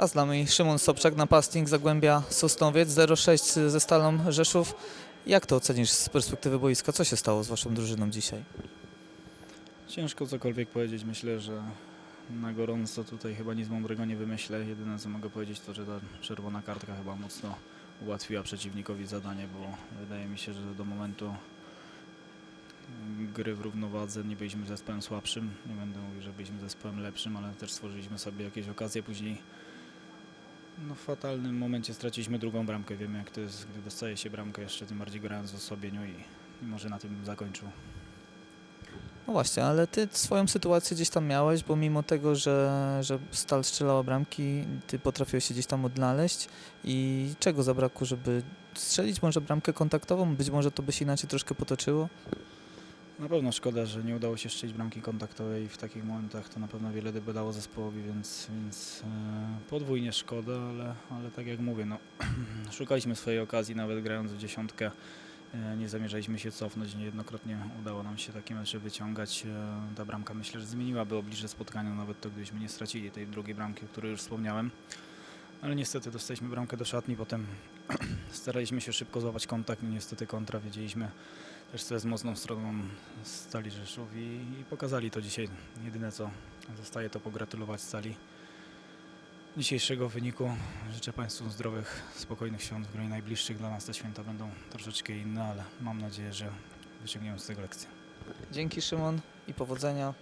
A z nami Szymon Sobczak, napastnik Zagłębia Sosnowiec 0-6 ze Stalą Rzeszów. Jak to ocenisz z perspektywy boiska? Co się stało z waszą drużyną dzisiaj? Ciężko cokolwiek powiedzieć. Myślę, że na gorąco tutaj chyba nic mądrego nie wymyślę. Jedyne co mogę powiedzieć to, że ta czerwona kartka chyba mocno ułatwiła przeciwnikowi zadanie, bo wydaje mi się, że do momentu gry w równowadze nie byliśmy zespołem słabszym. Nie będę mówił, że byliśmy zespołem lepszym, ale też stworzyliśmy sobie jakieś okazje. Później no, w fatalnym momencie straciliśmy drugą bramkę. Wiemy jak to jest, gdy dostaje się bramkę jeszcze tym bardziej grając w osłabieniu i, i może na tym zakończył. No właśnie, ale ty swoją sytuację gdzieś tam miałeś, bo mimo tego, że, że Stal strzelała bramki, ty potrafiłeś się gdzieś tam odnaleźć i czego zabrakło, żeby strzelić może bramkę kontaktową? Być może to by się inaczej troszkę potoczyło? Na pewno szkoda, że nie udało się strzelić bramki kontaktowej w takich momentach. To na pewno wiele by dało zespołowi, więc, więc e, podwójnie szkoda, ale, ale tak jak mówię, no, szukaliśmy swojej okazji, nawet grając w dziesiątkę. E, nie zamierzaliśmy się cofnąć, niejednokrotnie udało nam się takie mecze wyciągać. E, ta bramka myślę, że zmieniłaby oblicze spotkania, nawet to gdybyśmy nie stracili tej drugiej bramki, o której już wspomniałem. Ale niestety dostaliśmy bramkę do szatni, potem staraliśmy się szybko złapać kontakt, no niestety kontra, wiedzieliśmy też co jest mocną stroną Stali Rzeszów i, i pokazali to dzisiaj. Jedyne co zostaje to pogratulować Stali dzisiejszego wyniku. Życzę Państwu zdrowych, spokojnych świąt, w gronie najbliższych. Dla nas te święta będą troszeczkę inne, ale mam nadzieję, że wyciągniemy z tego lekcję. Dzięki Szymon i powodzenia.